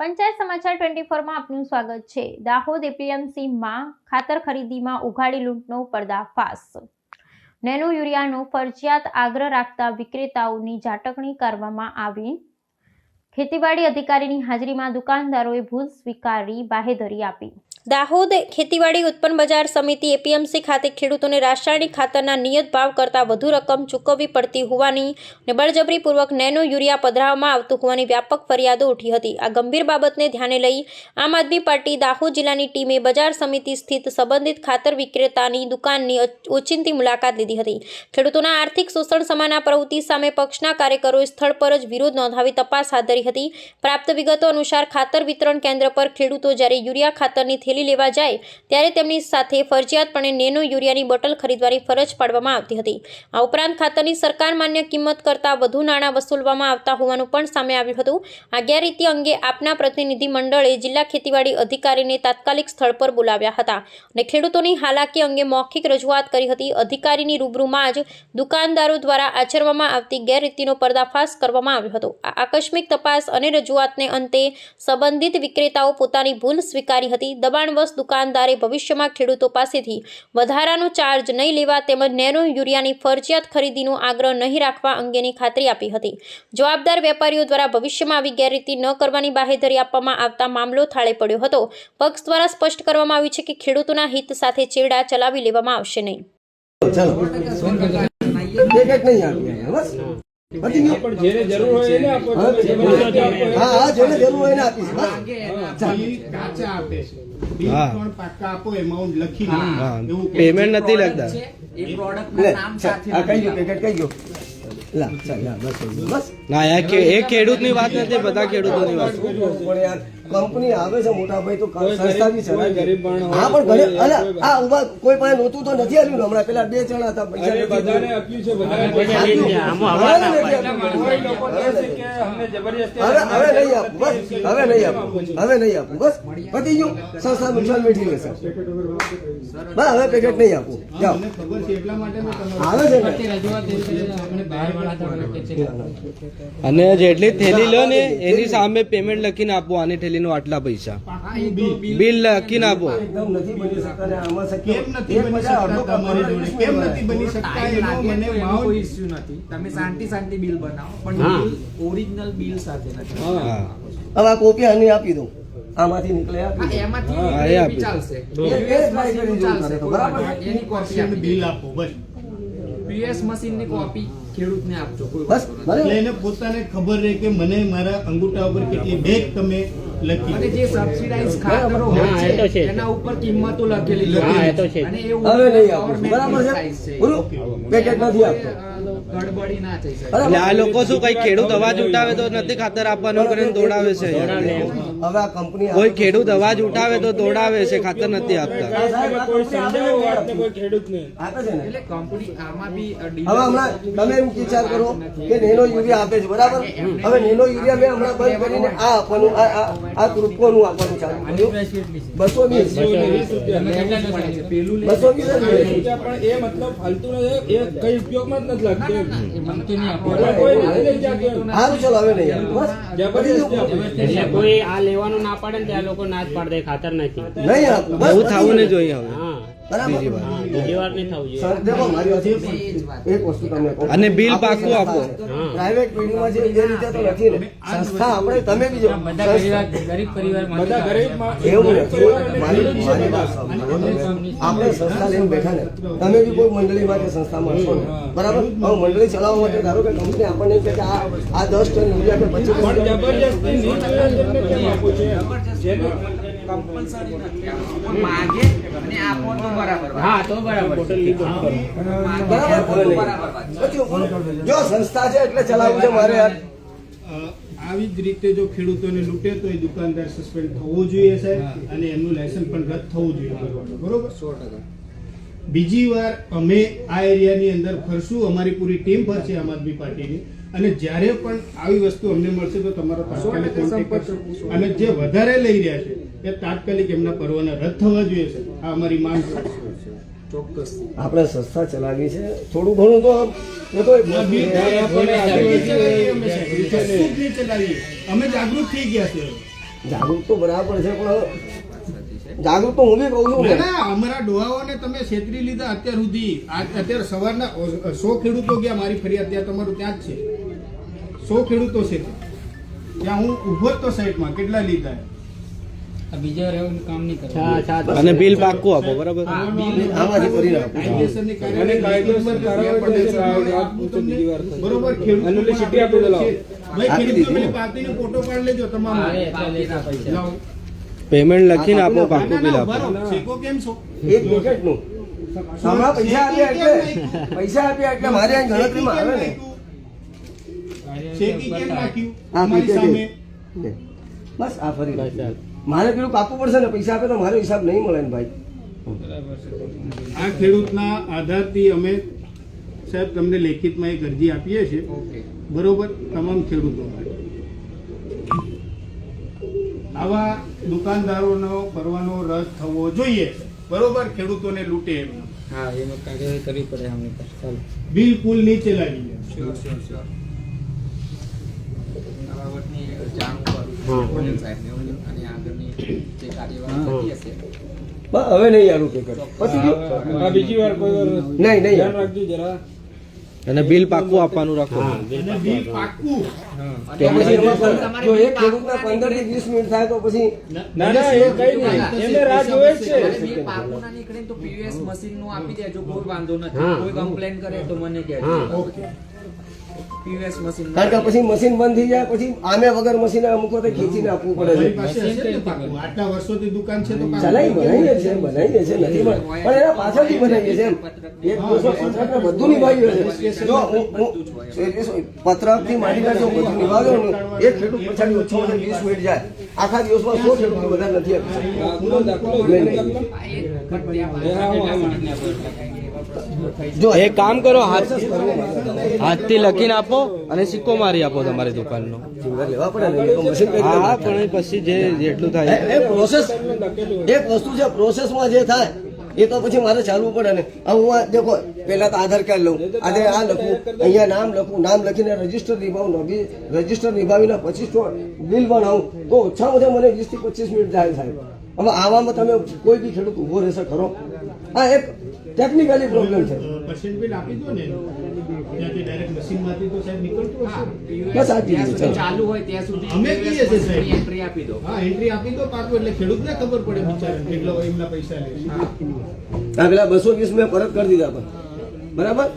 પંચાયત સમાચાર ટ્વેન્ટી ફોરમાં આપનું સ્વાગત છે. દાહોદ એપીએમસીમાં ખાતર ખરીદીમાં ઉઘાડી લૂંટનો પર્દાફાશ. નેનો યુરિયાનો ફરજિયાત આગ્રહ રાખતા વિક્રેતાઓની ઝાટકણી કરવામાં આવી. ખેતીવાડી અધિકારીની હાજરીમાં દુકાનદારોએ ભૂલ સ્વીકારી બાહેધરી આપી. દાહોદ ખેતીવાડી ઉત્પન્ન બજાર સમિતિ એપીએમસી ખાતે ખેડૂતોને રાસાયણિક ખાતરના નિયત ભાવ કરતાં વધુ રકમ ચૂકવવી પડતી હોવાની અને બળજબરીપૂર્વક નેનો યુરિયા પધરાવવામાં આવતું હોવાની વ્યાપક ફરિયાદો ઉઠી હતી. આ ગંભીર બાબતને ધ્યાને લઈ આમ આદમી પાર્ટી દાહોદ જિલ્લાની ટીમે બજાર સમિતિ સ્થિત સંબંધિત ખાતર વિક્રેતાની દુકાનની ઓચિંતી મુલાકાત લીધી હતી. ખેડૂતોના આર્થિક શોષણ સમાના પ્રવૃત્તિ સામે પક્ષના કાર્યકરોએ સ્થળ પર જ વિરોધ નોંધાવી તપાસ હાથ ધરી હતી. પ્રાપ્ત વિગતો અનુસાર ખાતર વિતરણ કેન્દ્ર પર ખેડૂતો જ્યારે યુરિયા ખાતરની થેલી લેવા જાય, ત્યારે તેમની સાથે ફરજિયાતપણે નેનો યુરિયાની બોટલ ખરીદવાની ફરજ પાડવામાં આવતી હતી. આ ઉપરાંત ખાતરની સરકાર માન્ય કિંમત કરતાં વધુ નાણાં વસૂલવામાં આવતા હોવાનું પણ સામે આવ્યું હતું. આ ગેરરીતિ અંગે આપના પ્રતિનિધિ મંડળે જિલ્લા ખેતીવાડી અધિકારીને તાત્કાલિક સ્થળ પર બોલાવ્યા હતા અને ખેડૂતોની હાલાકી અંગે મૌખિક રજૂઆત કરી હતી. અધિકારીની રૂબરૂમાં જ દુકાનદારો દ્વારા આચરવામાં આવતી ગેરરીતિનો પર્દાફાશ કરવામાં આવ્યો હતો. આ આકસ્મિક તપાસ અને રજૂઆતને અંતે સંબંધિત વિક્રેતાઓ પોતાની ભૂલ સ્વીકારી હતી. દબાણવશ દુકાનદારે ભવિષ્યમાં ખેડૂતો પાસેથી વધારાનો ચાર્જ નહીં લેવા તેમજ નેનો યુરિયાની ફરજિયાત ખરીદીનો આગ્રહ નહીં રાખવા અંગેની ખાતરી આપી હતી. જવાબદાર વેપારીઓ દ્વારા ભવિષ્યમાં આવી ગેરરીતિ ન કરવાની બાહેધરી આપવામાં આવતા મામલો થાળે પડ્યો હતો. પક્ષ દ્વારા સ્પષ્ટ કરવામાં આવ્યું છે કે ખેડૂતોના હિત સાથે ચેડા ચલાવી લેવામાં આવશે નહીં. ચલો એક એક નહીં આપી બસ પતી ગયું પણ જેને જરૂર હોય એને આપો હા, તમે જેને નથી આપો. હા હા જેને જરૂર હોય એને આપીશ કાચા આપે છે. બિલ હા. પણ પાકા આપો એમાઉન્ટ લખી એવું પેમેન્ટ નથી લખતા. એ પ્રોડક્ટ નામ સાથે આ કઈ ગયું પેકેટ કઈ ગયું લા ચાલ બસ બસ. ના યાર કે- એ ખેડૂતની વાત નથી બધા ખેડૂતોની વાત પણ યાર કંપની આવે છે મોટા ભાઈ તો સંસ્થા બી ગરીબ- ચલાવે ગરીબ પણ હા પણ ઘરે અલા આ ઊભા કોઈ પાસે નહોતું તો નથી આવ્યું ને હમણાં? પેલા બે જણા હતા પૈસા અરે બધાને આપ્યું. છે બધાને હવે કોઈ લોકો કહે છે કે અમને જબરજસ્તી હવે હવે નહીં આપું બસ. હવે નહીં આપું. હવે નહીં આપું બસ. પતી ગયું. સંસ્થા નુકસાન વેઠી લેશે. બસ હવે પેકેટ નહીં આપું. જાઓ. મને ખબર છે એટલા માટે મેં આવે છે ને. અને જેટલી થેલી લો ને એની સામે પેમેન્ટ લખીને આપો આની થેલીનું આટલા પૈસા. બિલ લખીને આપો. એકદમ નથી બની શકતા ને આમાં શક્ય કેમ નથી એક બની બધા અડધો શકતા તમારી કલાક જોડે કેમ નથી બની શકતા ટાઈમ એનો લાગે મને તો એનો ભાવ કોઈ ઇસ્યુ નથી તમે શાંતિ શાંતિ બિલ બનાવો પણ હા. બિલ ઓરિજિનલ બિલ સાથે નથી હા. હા હવે આ કોપી આની આપી દઉં આમાંથી નીકળે આપી એમાંથી. ચાલશે બરાબર એની કોપી બિલ આપો બસ પીએસ મશીનની કોપી ખેડૂતને આપજો કોઈ બસ એટલે એને પોતાને ખબર રહે કે મને મારા અંગૂઠા ઉપર કેટલી બેગ તમે અને જે સબસિડાઇઝ ખાતરો હોય છે. એના ઉપર કિંમતો લખેલી છે. હા, એ તો અને એ હવે નહીં બરાબર છે? પેકેટ નથી આપતો. ગડબડી ના થઈ શકે. એટલે આ લોકો શું કઈ ખેડૂત અવાજ ઉઠાવે તો નથી ખાતર આપવાનું કરીને દોડાવે છે? હવે આ કંપની કોઈ ખેડૂત અવાજ ઉઠાવે તો દોડાવે છે ખાતર નથી આપતા. એટલે કંપની આમાં બી હવે હમણાં તમે એમ વિચાર કરો કે નેનો યુરિયા આપે છે બરાબર? હવે નેનો યુરિયા મેં હમણાં બંધ કરીને આ આપવાનું આ આપવાનું ચાલુ કર્યું. બસો વીસ. બસો વીસ. પણ એ મતલબ ફાલતુ એ કઈ ઉપયોગમાં જ નથી લાગતું. કોઈ કોઈ નથી લઈ જતું એમ. સારું ચલો હવે નહીં બસ એટલે કોઈ આ લેવાનું ના પાડે ને ત્યાં લોકો ના જ પાડે ખાતર નથી. નહીં બસ થવું ને જોઈએ હવે. હા બરાબર. બીજી વાર. હા, બીજી વાર નહીં થવું જોઈએ. સર, દેખો મારી વાત એક એક વસ્તુ તમને કહું. અને બિલ પાકું સંસ્થા આપો. પ્રાઇવેટ બિલ્ડિંગમાં જે જે રીતે તો નથી ને. સંસ્થા આપણે તમે બીજો ગરીબ સંસ્થા- બધા ગરીબ એવું નથી. આપણે સંસ્થા લઈને બેઠા ને. તમે બી કોઈ મંડળી માટે સંસ્થામાં હશો ને. બરાબર? હવે મંડળી ચલાવવા માટે ધારો કે કંપની આપણને કે આ આ દસ ટન યુરિયા કે પચીસ પણ ટન જબરજસ્તી નીચ એમને કેમ આપવું છે જેને કમ્પલસરી નથી માગે અને આપો તો બરાબર હા તો બરાબર બરાબર આપો તો બરાબર વાત. પછી જો સંસ્થા છે એટલે ચલાવવું છે મારે આવી જ રીતે જો ખેડૂતોને લૂંટે તો એ દુકાનદાર સસ્પેન્ડ થવો જોઈએ સાહેબ અને એમનું લાયસન્સ પણ રદ થવું જોઈએ. બરોબર. બીજી વાર અમે આ એરિયાની અંદર ફરશું અમારી પૂરી ટીમ ફરશે આમ આદમી પાર્ટીની. અને જ્યારે પણ આવી વસ્તુ અમને મળશે તો તમારો અને જે વધારે લઈ રહ્યા છે એ તાત્કાલિક એમના પર્વના રદ થવા જોઈએ છે. આ અમારી માંગ છે. ચોક્કસ. આપણે સંસ્થા ચલાવી છે. થોડું ઘણું તો અમે જાગૃત થઈ ગયા છે. જાગૃત તો બરાબર છે પણ જાગૃત તો હું બી કહું છું ના અમારા ડોહાઓને તમે છેતરી લીધા અત્યાર સુધી. આ- અત્યારે સવારના સો ખેડૂતો ગયા મારી ફરિયાદ ત્યાં તમારું ત્યાં જ છે. સો ખેડૂતો છે. ત્યાં હું ઊભો જ તો સાઈડમાં કેટલા લીધા? બીજા કામ નહીં અને બિલ પાક્કું આપો બરાબર? આમાંથી કરી નાખું અને કાયદેસર. બીજી વાર બરોબર ખેડૂતો આપી દો ભાઈ ખેડૂતો ફોટો પાડી લેજો તમામ પેમેન્ટ લખીને આપો પાક્કું બિલ આપો. કેમ છો? એક વિકેટનું હમણાં પૈસા આપ્યા એટલે? પૈસા આપ્યા એટલે મારે ગણતરીમાં આવે ને. કેમ આ સામે. બસ આ ફરી મારે પેલું કાપવું પડશે ને પૈસા આપે તો મારો હિસાબ નહીં મળે ને ભાઈ. આ ખેડૂતના આધારથી અમે સાહેબ તમને લેખિતમાં એક અરજી આપીએ છીએ. બરોબર તમામ ખેડૂતો માટે. આવા દુકાનદારોનો કરવાનો રદ થવો જોઈએ. બરોબર ખેડૂતોને લૂંટે એમ. હા એનો કાર્યવાહી કરવી પડે અમને ચાલો. બિલકુલ નીચે લાગી જાય. જાણ કરું વડીલ હવે નહીં આનું કે કરે. પછી બીજી વાર કોઈ વાર નહીં નહીં ધ્યાન રાખજો જરા. અને બિલ પાકું આપવાનું રાખો. અને બિલ પાકું. પછી જો એક ખેડૂતના પંદરથી વીસ મિનિટ થાય તો પછી ના ના એ કઈ નહીં. એને રાહ જોવે છે. અને બિલ પાકું ના નીકળે તો પીવીએસ મશીનનું આપી દેજો કોઈ વાંધો નથી. કોઈ કમ્પ્લેન કરે તો મને કહેજો પીવીએસ મશીન કારણ કે પછી મશીન બંધ થઈ જાય પછી આમે વગર મશીન અમુક વખતે ખેંચીને આપવું પડે છે. આટલા વર્ષોથી દુકાન છે તો. ચલાવી બનાવીએ છે બનાવીએ છે નથી પણ એના પાછળથી બનાવીએ છે એક દિવસો પત્રકને બધું નિભાવ્યું છે જો હું પત્રકથી માંડીને જો બધું નિભાવ્યો ને એક ખેડૂત પછાડી ઓછો ઓછા વીસ મિનિટ જાય. આખા દિવસમાં સો ખેડૂત બધા નથી આપી જો એક કામ કરો હાથ હાથથી લખીને આપો અને સિક્કો મારી આપો તમારી દુકાનનો. હા? પણ પછી જે જેટલું થાય. એ- પ્રોસેસ એક વસ્તુ છે પ્રોસેસમાં જે થાય એ તો પછી મારે ચાલવું પડે ને. હવે હું આ દેખો પહેલા તો આધાર કાર્ડ લઉં આજે આ લખું અહીંયા નામ લખું નામ લખીને રજિસ્ટર નિભાવું નવી રજિસ્ટર નિભાવીને પચીસ બિલ બનાવું તો ઓછામાં ઓછા મને વીસથી પચીસ મિનિટ જાય સાહેબ. હવે આવામાં તમે કોઈ બી ખેડૂત ઊભો રહેશે ખરો? આ એક ટેકનિકલી પ્રોબ્લેમ છે. પર્સન્ટ બિલ આપી દો ને. ત્યાંથી ડાયરેક્ટ મશીનમાંથી તો સાહેબ નીકળતું હશે. બસ આ જ્યાં ચીજ સુધી છે. ચાલુ હોય ત્યાં સુધી અમે કહીએ છીએ સાહેબ. એન્ટ્રી આપી દો. હા એન્ટ્રી આપી દો પાકું એટલે ખેડૂતને ખબર પડે બિચારા કેટલો એમના પૈસા લે પેલા બસો વીસ મેં પરત કરી દીધા પણ. બરાબર?